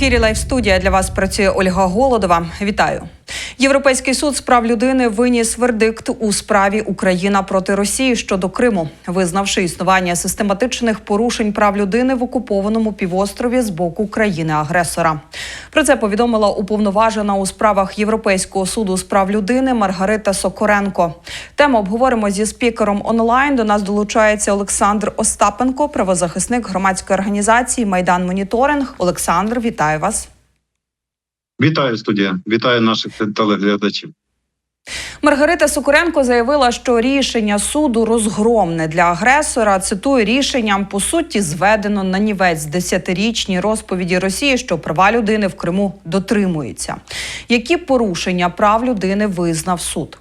ефірі Лайф студія для вас працює Ольга Голодова. Вітаю. Європейський суд з прав людини виніс вердикт у справі Україна проти Росії щодо Криму, визнавши існування систематичних порушень прав людини в окупованому півострові з боку країни-агресора. Про це повідомила уповноважена у справах Європейського суду з прав людини Маргарита Сокоренко. Тему обговоримо зі спікером онлайн. До нас долучається Олександр Остапенко, правозахисник громадської організації Майдан Моніторинг. Олександр, вітаю вас. Вітаю студія, вітаю наших телеглядачів. Маргарита Сокуренко заявила, що рішення суду розгромне для агресора. Цитую рішенням по суті зведено на нівець десятирічні розповіді Росії, що права людини в Криму дотримуються. Які порушення прав людини визнав суд?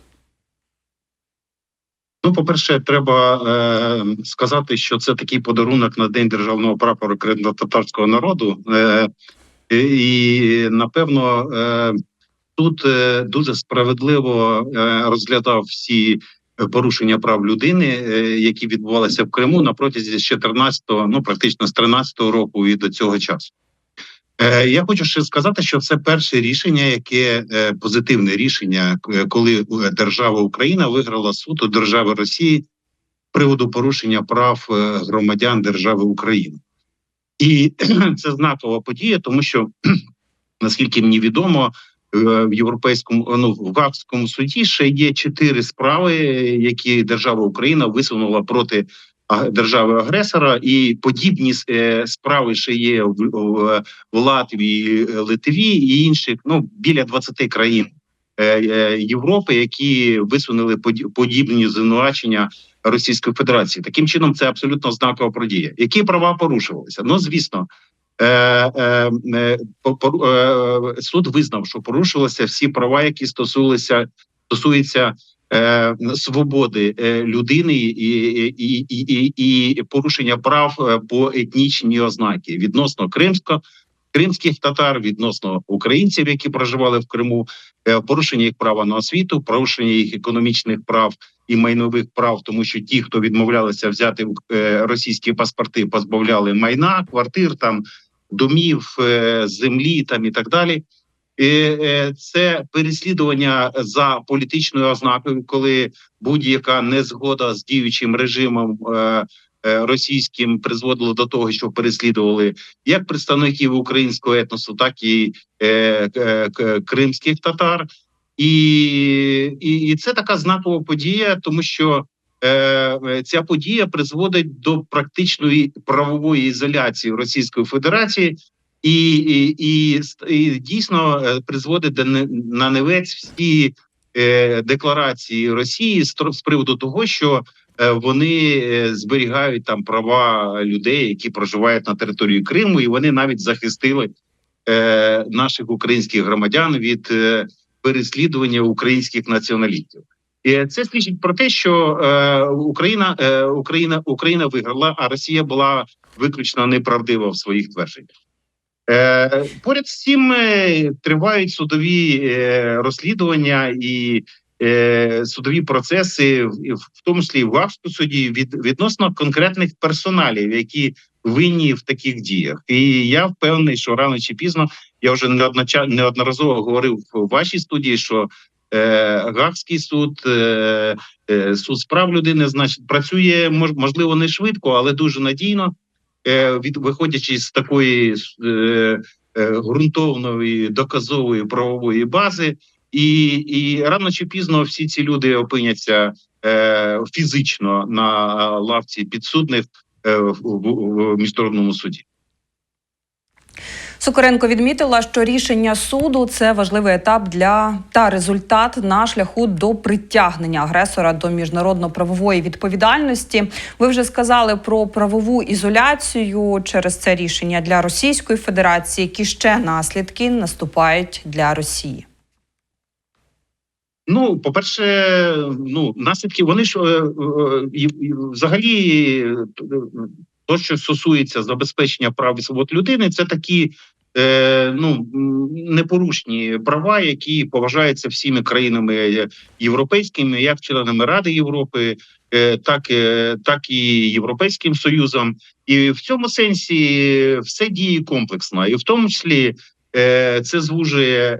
Ну, по-перше, треба е, сказати, що це такий подарунок на день державного прапора кримсько-татарського народу. Е, і напевно е, тут е, дуже справедливо е, розглядав всі порушення прав людини, які відбувалися в Криму на протязі з 14-го, ну практично з 13-го року і до цього часу. Я хочу ще сказати, що це перше рішення, яке позитивне рішення, коли держава Україна виграла суд у держави Росії приводу порушення прав громадян держави України. І це знакова подія, тому що наскільки мені відомо, е, в європейському ну в Гаагському суді ще є чотири справи, які держава Україна висунула проти держави агресора, і подібні е, справи ще є в, Латвії, е, Литві і інших ну біля 20 країн. е, е, Європи, які висунули поді- подібні звинувачення Російської Федерації. Таким чином, це абсолютно знакова подія. Які права порушувалися? Ну звісно. Е, е, е, е, суд визнав, що порушилися всі права, які стосувалися стосуються е, свободи е, людини і, і, і, і, порушення прав е, по етнічній ознаки відносно кримсько кримських татар, відносно українців, які проживали в Криму, е, порушення їх права на освіту, порушення їх економічних прав і майнових прав, тому що ті, хто відмовлялися взяти е, російські паспорти, позбавляли майна, квартир там домів, е, землі там і так далі. Це переслідування за політичною ознакою, коли будь-яка незгода з діючим режимом російським призводила до того, що переслідували як представників українського етносу, так і е, к- кримських татар. І, і, і це така знакова подія, тому що е, е, ця подія призводить до практичної правової ізоляції Російської Федерації. І, і, і, і дійсно е, призводить до на невець всі е, декларації Росії з, з приводу того, що е, вони е, зберігають там права людей, які проживають на території Криму, і вони навіть захистили е, наших українських громадян від е, переслідування українських націоналістів. І це свідчить про те, що е, Україна, е, Україна, Україна виграла, а Росія була виключно неправдива в своїх твердженнях. Е, поряд з цим е, тривають судові е, розслідування і е, судові процеси, в, тому числі в Гаагському суді, від, відносно конкретних персоналів, які винні в таких діях. І я впевнений, що рано чи пізно я вже неодноразово говорив в вашій студії, що е, Гаагський суд, е, е, суд з прав людини, значить, працює мож, можливо не швидко, але дуже надійно від виходячи з такої ґрунтовної доказової правової бази, і, і рано чи пізно всі ці люди опиняться е, фізично на лавці підсудних е, в, в, в міжнародному суді. Сокоренко відмітила, що рішення суду це важливий етап для та результат на шляху до притягнення агресора до міжнародно-правової відповідальності. Ви вже сказали про правову ізоляцію через це рішення для Російської Федерації, які ще наслідки наступають для Росії. Ну, по-перше, ну наслідки вони ж е, е, взагалі то, що стосується забезпечення прав і свобод людини, це такі е, ну непорушні права, які поважаються всіми країнами європейськими, як членами Ради Європи, е, так, е, так і Європейським Союзом. І в цьому сенсі все діє комплексно, і в тому числі е, це звужує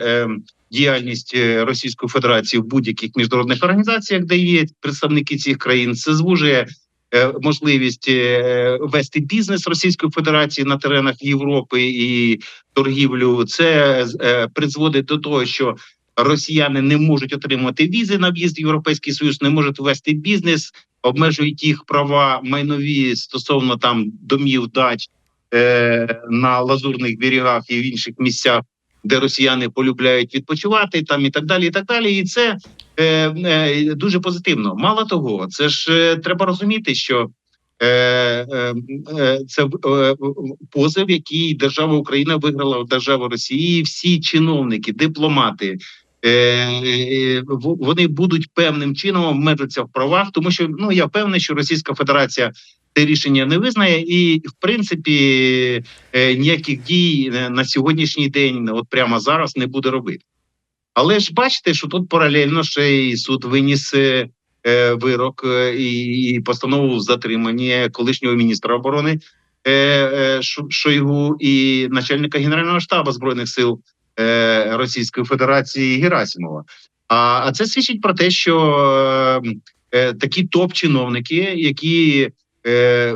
діяльність е, Російської Федерації в будь-яких міжнародних організаціях, де є представники цих країн. Це звужує е, можливість е, вести бізнес Російської Федерації на теренах Європи і торгівлю. Це призводить до того, що росіяни не можуть отримати візи на в'їзд в Європейський Союз, не можуть вести бізнес, обмежують їх права майнові стосовно там домів, дач на лазурних берегах і в інших місцях, де росіяни полюбляють відпочивати, там і так далі. І так далі. І це е, е, дуже позитивно. Мало того, це ж е, треба розуміти, що. Е, е, е, це е, позов, який держава Україна виграла в державу Росії. Всі чиновники, дипломати, е, е, вони будуть певним чином обмежаться в правах, тому що ну я впевнений, що Російська Федерація це рішення не визнає, і в принципі е, ніяких дій е, на сьогоднішній день, от прямо зараз, не буде робити. Але ж бачите, що тут паралельно ще й суд виніс е, вирок і, постанову в затриманні колишнього міністра оборони Шойгу і начальника генерального штабу збройних сил Російської Федерації Герасимова. А, це свідчить про те, що е, е, такі топ-чиновники, які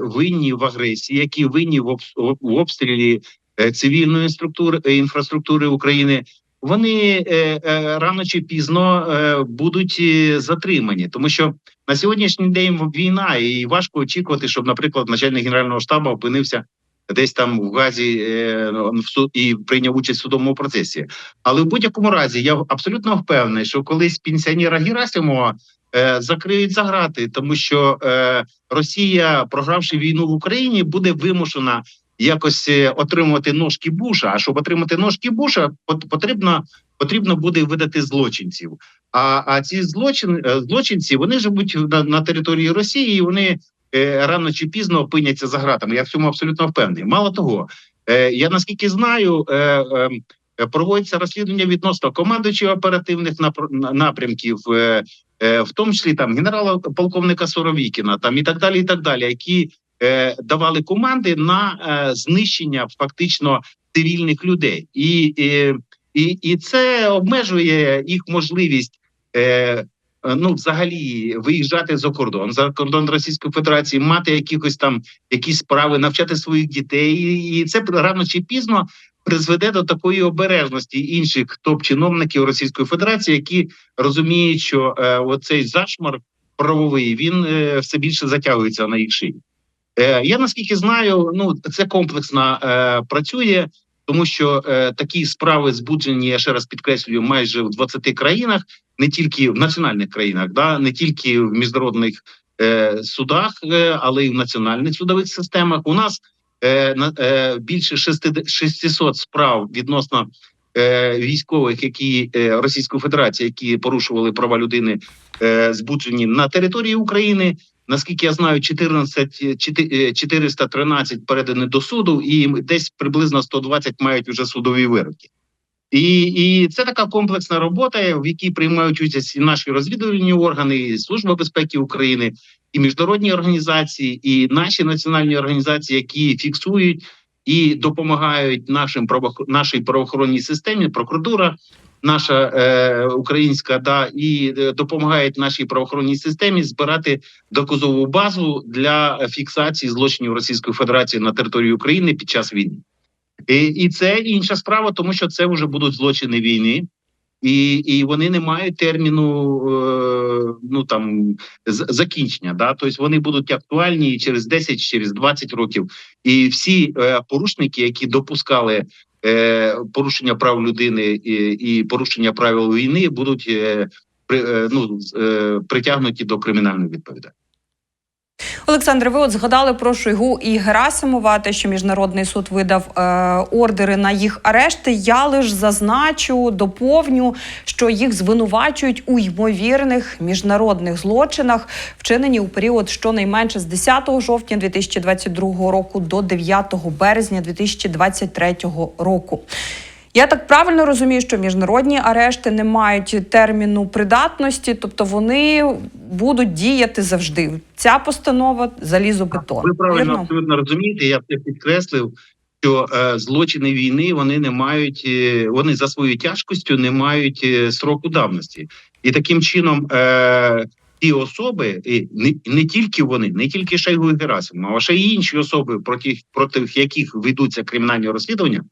винні в агресії, які винні в, обс- в обстрілі е, цивільної структури е, інфраструктури України, вони е, е, рано чи пізно е, будуть е, затримані, тому що на сьогоднішній день війна, і важко очікувати, щоб, наприклад, начальник генерального штабу опинився десь там в газі е, в суд і прийняв участь в судовому процесі. Але в будь-якому разі я абсолютно впевнений, що колись пенсіонера Герасимова е, закриють за грати, тому що е, Росія, програвши війну в Україні, буде вимушена якось отримувати ножки Буша. А щоб отримати ножки Буша, потрібно потрібно буде видати злочинців. А, а ці злочин, злочинці вони живуть на, на території Росії, і вони рано чи пізно опиняться за гратами. Я в цьому абсолютно впевнений. Мало того, е, я наскільки знаю, е, е, е, проводиться розслідування відносно командуючих оперативних напр- на- напрямків, е, е, в тому числі там генерала полковника Соровікіна, там і так далі, і так далі, які е, давали команди на е, знищення фактично цивільних людей, і, і, і це обмежує їх можливість. Е, Ну, взагалі, виїжджати за кордон за кордон Російської Федерації, мати якихось там якісь справи, навчати своїх дітей, і це рано чи пізно призведе до такої обережності інших топ-чиновників Російської Федерації, які розуміють, що е, оцей зашмар правовий він е, все більше затягується на їх шиї. Е, я наскільки знаю, ну це комплексно е, працює, тому що е, такі справи збуджені, я ще раз підкреслюю, майже в 20 країнах, не тільки в національних країнах, да не тільки в міжнародних е, судах, е, але й в національних судових системах. У нас е, е, більше 60 600 справ відносно е, військових, які е, Російської Федерації, які порушували права людини, е, збуджені на території України. Наскільки я знаю, 14, чотири- е, 413 передані до суду, і десь приблизно 120 мають вже судові вироки. І, і це така комплексна робота, в якій приймають участь і наші розвідувальні органи, і Служба безпеки України, і міжнародні організації, і наші національні організації, які фіксують і допомагають нашим правоох- правоохоронній системі, прокуратура наша е, українська, да і е, допомагають нашій правоохоронній системі збирати доказову базу для фіксації злочинів Російської Федерації на території України під час війни. І, і це інша справа, тому що це вже будуть злочини війни, і, і вони не мають терміну е, ну там з- закінчення. Да? Тобто вони будуть актуальні через 10, через 20 років. І всі е, порушники, які допускали порушення прав людини і, порушення правил війни, будуть е, е, ну, е, притягнуті до кримінальної відповідальності. Олександре, ви от згадали про Шойгу і Герасимова, те, що міжнародний суд видав е, ордери на їх арешти. Я лиш зазначу, доповню, що їх звинувачують у ймовірних міжнародних злочинах, вчинені у період щонайменше з 10 жовтня 2022 року до 9 березня 2023 року. Я так правильно розумію, що міжнародні арешти не мають терміну придатності, тобто вони будуть діяти завжди. Ця постанова залізобетон. Ви правильно Вірно? абсолютно розумієте. Я це підкреслив, що е, злочини війни вони не мають, е, вони за своєю тяжкістю не мають е, сроку давності, і таким чином. Е, Ті особи, і не, не тільки вони, не тільки Шойгу і Герасимов, а ще й інші особи, проти, проти яких ведуться кримінальні розслідування,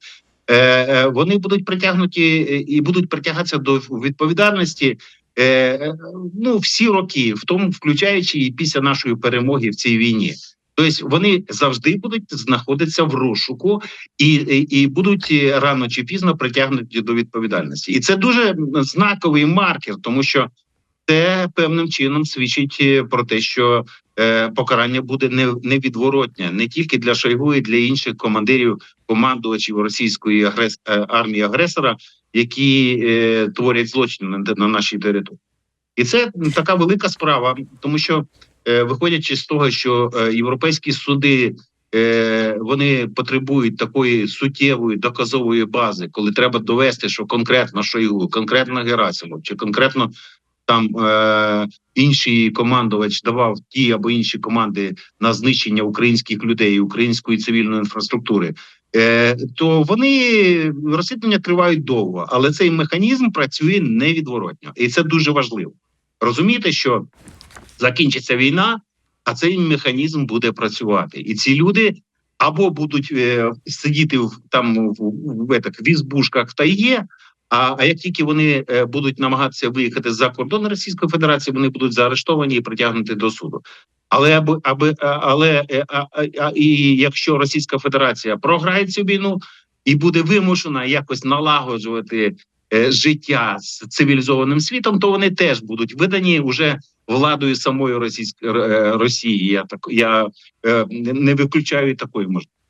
вони будуть притягнуті е, і будуть притягатися до відповідальності е, е, ну всі роки, в тому включаючи і після нашої перемоги в цій війні. Тобто вони завжди будуть знаходитися в розшуку і, і, і будуть е, рано чи пізно притягнуті до відповідальності. І це дуже знаковий маркер, тому що це певним чином свідчить е, про те, що е, покарання буде невідворотне не тільки для Шойгу, і для інших командирів командувачів російської агрес, е, армії агресора, які е, творять злочини на, на нашій території. І це така велика справа, тому що е, виходячи з того, що е, європейські суди е, вони потребують такої суттєвої доказової бази, коли треба довести, що конкретно Шойгу, конкретно Герасимов чи конкретно там е, інший командувач давав ті або інші команди на знищення українських людей, української цивільної інфраструктури. Е, то вони розслідування тривають довго, але цей механізм працює невідворотньо, і це дуже важливо. Розумієте, що закінчиться війна, а цей механізм буде працювати, і ці люди або будуть е, сидіти в там в, в, в, етак, в ізбушках та є. А, а як тільки вони е, будуть намагатися виїхати за кордон Російської Федерації, вони будуть заарештовані і притягнуті до суду. Але аби аби але е, а, а, і якщо Російська Федерація програє цю війну і буде вимушена якось налагоджувати е, життя з цивілізованим світом, то вони теж будуть видані уже владою самої російської е, Росії. Я так я е, не виключаю такої можливості.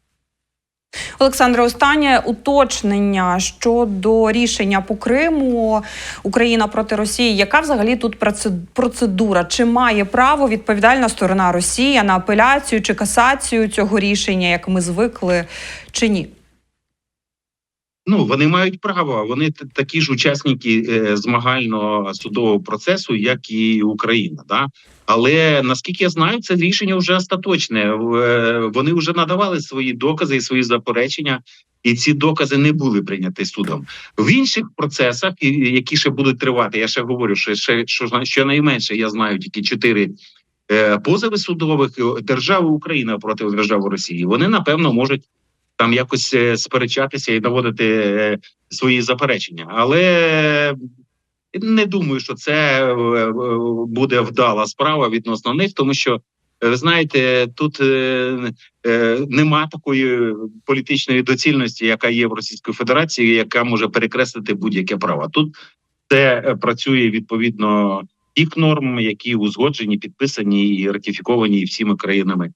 Олександре, останнє уточнення щодо рішення по Криму Україна проти Росії. Яка взагалі тут проце- процедура? Чи має право відповідальна сторона Росія на апеляцію чи касацію цього рішення, як ми звикли, чи ні? Ну вони мають право. Вони такі ж учасники е, змагального судового процесу, як і Україна. Да? Але наскільки я знаю, це рішення вже остаточне. Е, Вони вже надавали свої докази і свої заперечення, і ці докази не були прийняті судом. В інших процесах, які ще будуть тривати, я ще говорю, що ще що щонайменше я знаю тільки чотири. е, Позови судових держави Україна проти держави Росії. Вони напевно можуть там якось е, сперечатися і наводити е, свої заперечення. Але не думаю, що це е, буде вдала справа відносно них, тому що ви знаєте, тут нема такої політичної доцільності, яка є в Російській Федерації, яка може перекреслити будь-яке право. Тут це працює відповідно тих норм, які узгоджені, підписані і ратифіковані всіми країнами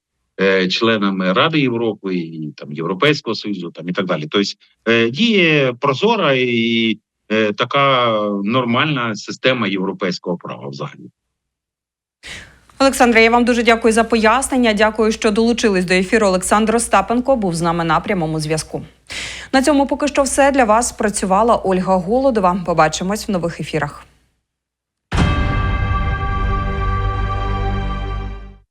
членами Ради Європи і там Європейського Союзу, там і так далі. Тобто е, діє прозора і е, така нормальна система європейського права взагалі. Олександре, я вам дуже дякую за пояснення. Дякую, що долучились до ефіру. Олександр Остапенко був з нами на прямому зв'язку. На цьому поки що все для вас працювала Ольга Голодова. Побачимось в нових ефірах.